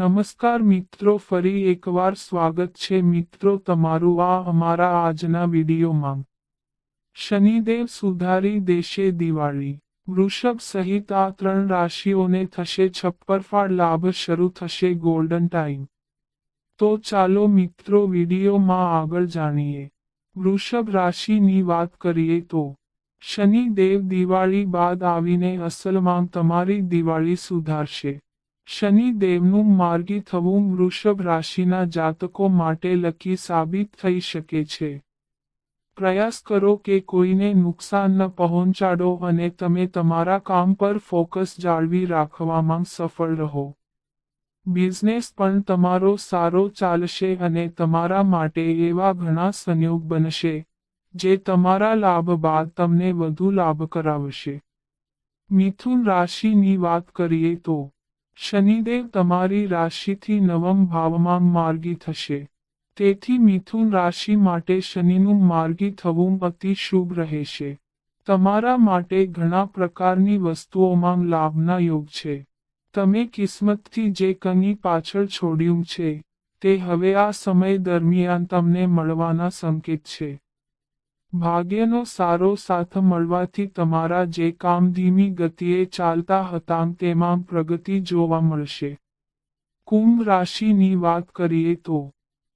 નમસ્કાર મિત્રો, ફરી એકવાર સ્વાગત છે મિત્રો તમારું આ અમારા આજના વિડીયોમાં. શનિદેવ સુધારી દેશે દિવાળી. વૃષભ સહિત આ ત્રણ રાશિઓને થશે છપ્પરફાળ લાભ શરૂ થશે ગોલ્ડન ટાઈમ. તો ચાલો મિત્રો વિડીયોમાં આગળ જાણીએ. વૃષભ રાશિની વાત કરીએ તો, શનિદેવ દિવાળી બાદ આવીને અસલમાં તમારી દિવાળી સુધારશે. શનિદેવનું માર્ગી થવું વૃષભ રાશિના જાતકો માટે લકી સાબિત થઈ શકે છે. પ્રયાસ કરો કે કોઈને નુકસાન ન પહોંચાડો અને તમે તમારા કામ પર ફોકસ જાળવી રાખવામાં સફળ રહો. બિઝનેસ પણ તમારો સારો ચાલશે અને તમારા માટે એવા ઘણા સંયોગ બનશે, જે તમારા લાભ બાદ તમને વધુ લાભ કરાવશે. મિથુન રાશિની વાત કરીએ તો શનિદેવ તમારી રાશિથી નવમ ભાવમાં માર્ગી થશે. તેથી મિથુન રાશિ માટે શનિનું માર્ગી થવું અતિ શુભ રહેશે. તમારા માટે ઘણા પ્રકારની વસ્તુઓમાં લાભના યોગ છે. તમે કિસ્મતથી જે કંઈ પાછળ છોડ્યું છે, તે હવે આ સમય દરમિયાન તમને મળવાના સંકેત છે. ભાગ્યનો સારો સાથ મળવાથી તમારા જે કામ ધીમી ગતિએ ચાલતા હતા તેમાં પ્રગતિ જોવા મળશે. કુંભ રાશિની વાત કરીએ તો,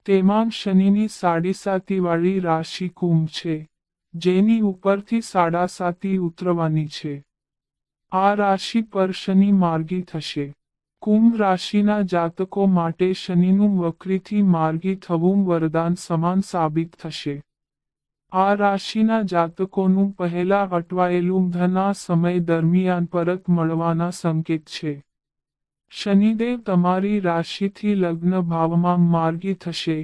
તેમાં શનિની સાડીસાતીવાળી રાશિ કુંભ છે, જેની ઉપરથી સાડાસાતી ઉતરવાની છે. આ રાશિ પર શનિ માર્ગી થશે. કુંભ રાશિના જાતકો માટે શનિનું વક્રીથી માર્ગી થવું વરદાન સમાન સાબિત થશે. આ રાશિના જાતકોનું પહેલા અટવાયેલું ધના સમય દરમિયાન પરત મળવાના સંકેત છે. શનિદેવ તમારી રાશિથી લગ્ન ભાવમાં માર્ગી થશે,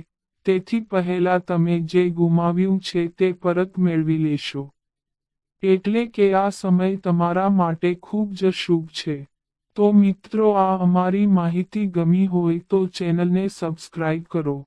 તેથી પહેલા તમે જે ગુમાવ્યું છે તે પરત મેળવી લેશો. એટલે કે આ સમય તમારા માટે ખૂબ જ શુભ છે. તો મિત્રો આ અમારી માહિતી ગમી હોય તો ચેનલને સબસ્ક્રાઇબ કરો.